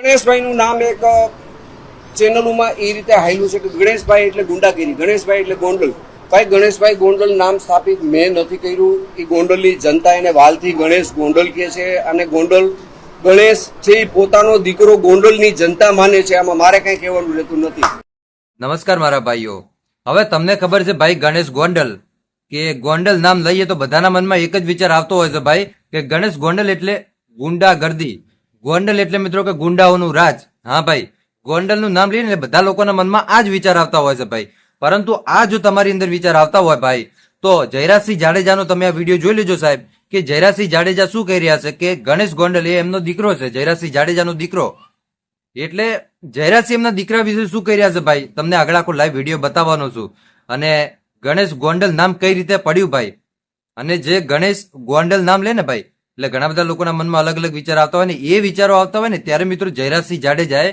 ગણેશભાઈનું નામ એક ચેનલોમાં એ રીતે હાયલું છે કે ગણેશભાઈ એટલે ગુંડાગીરી. ગણેશભાઈ એટલે ગોંડલ. ભાઈ ગણેશભાઈ ગોંડલ નામ સ્થાપિત મેં નથી કર્યું. એ ગોંડલની જનતા એને વાલથી ગણેશ ગોંડલ કહે છે અને ગોંડલ ગણેશ છે એ પોતાનો દીકરો ગોંડલની જનતા માને છે. આમાં મારે કંઈ કહેવાનું રહેતું નથી. નમસ્કાર મારા ભાઈઓ. હવે તમને ખબર છે ભાઈ ગણેશ ગોંડલ કે ગોંડલ નામ લઈએ તો બધાના મનમાં એક જ વિચાર આવતો હોય છે ભાઈ કે ગણેશ ગોંડલ એટલે ગુંડાગર્દી. ગોંડલ એટલે મિત્રો કે ગુંડાઓનું રાજ. હા ભાઈ, ગોંડલનું નામ લઈને બધા લોકોના મનમાં આ જ વિચાર આવતા હોય છે ભાઈ. પરંતુ આ જો તમારી અંદર વિચાર આવતા હોય ભાઈ, તો જયરાજસિંહ જાડેજાનો તમે આ વીડિયો જોઈ લેજો સાહેબ, કે જયરાજસિંહ જાડેજા શું કહી રહ્યા છે કે ગણેશ ગોંડલ એ એમનો દીકરો છે, જયરાજસિંહ જાડેજાનો દીકરો. એટલે જયરાજસિંહ એમના દીકરા વિશે શું કહી રહ્યા છે ભાઈ? તમને આગળ આખો લાઈવ વીડિયો બતાવવાનો છું. અને ગણેશ ગોંડલ નામ કઈ રીતે પડ્યું ભાઈ? અને જે ગણેશ ગોંડલ નામ લે ને ભાઈ એટલે ઘણા બધા લોકોના મનમાં અલગ અલગ વિચાર આવતા હોય ને, એ વિચારો આવતા હોય ને, ત્યારે મિત્રો જયરાજસિંહ જાડેજાએ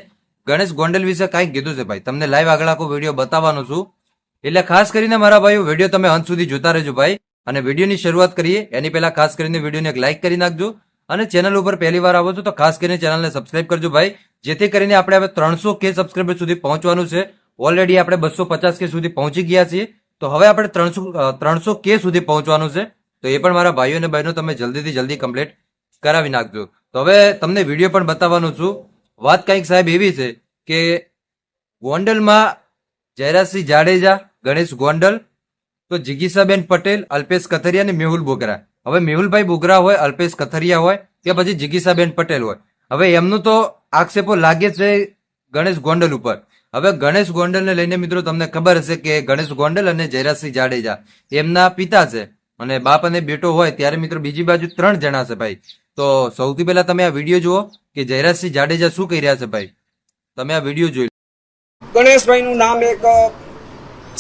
ગણેશ ગોંડલ વિશે કાંઈક કીધું છે ભાઈ. તમને લાઈવ આગળ આખો વીડિયો બતાવવાનો છું. એટલે ખાસ કરીને મારા ભાઈઓ, વીડિયો તમે અંત સુધી જોતા રહેજો ભાઈ. અને વિડીયોની શરૂઆત કરીએ, એની પહેલા ખાસ કરીને વિડીયોને એક લાઈક કરી નાખજો. અને ચેનલ ઉપર પહેલી વાર આવો છો તો ખાસ કરીને ચેનલને સબસ્ક્રાઇબ કરજો ભાઈ. જેથી કરીને આપણે હવે ત્રણસો કે સબસ્ક્રાઇબર સુધી પહોંચવાનું છે. ઓલરેડી આપણે બસો પચાસ કે સુધી પહોંચી ગયા છીએ. તો હવે આપણે ત્રણસો ત્રણસો કે સુધી પહોંચવાનું છે. તો એ પણ મારા ભાઈઓ અને બહેનો તમે જલ્દીથી જલ્દી કમ્પ્લીટ કરાવી નાખજો. તો હવે તમને વીડિયો પણ બતાવવાનો છું. વાત કંઈક સાહેબ એવી છે કે ગોંડલમાં જયરાજસિંહ જાડેજા, ગણેશ ગોંડલ, તો જિગીસાબેન પટેલ, અલ્પેશ કથરિયા અને મેહુલ બોગરા. હવે મેહુલભાઈ બોગરા હોય, અલ્પેશ કથરિયા હોય કે પછી જિગીસાબેન પટેલ હોય. હવે એમનું તો આક્ષેપો લાગે છે ગણેશ ગોંડલ ઉપર. હવે ગણેશ ગોંડલને લઈને મિત્રો તમને ખબર હશે કે ગણેશ ગોંડલ અને જયરાજસિંહ જાડેજા એમના પિતા છે. અને બાપ અને બેટો હોય ત્યારે મિત્રો બીજી બાજુ ત્રણ જણા છે ભાઈ. તો સૌથી પહેલા તમે આ વીડિયો જુઓ કે જયરાજસિંહ જાડેજા શું કહી રહ્યા છે ભાઈ. તમે આ વીડિયો જોઈ. ગણેશભાઈનું નામ એક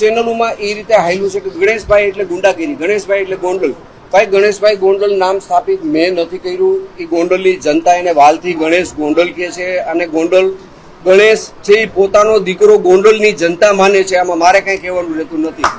ચેનલોમાં એ રીતે હાયલું છે કે ગણેશભાઈ એટલે ગુંડાગીરી, ગણેશભાઈ એટલે ગોંડલ. ભાઈ, ગણેશભાઈ ગોંડલ નામ સ્થાપિત મેં નથી કર્યું. એ ગોંડલની જનતા એને વાલથી ગણેશ ગોંડલ કહે છે અને ગોંડલ ગણેશ છે એ પોતાનો દીકરો ગોંડલની જનતા માને છે. આમાં મારે કંઈ કહેવાનું રહેતું નથી.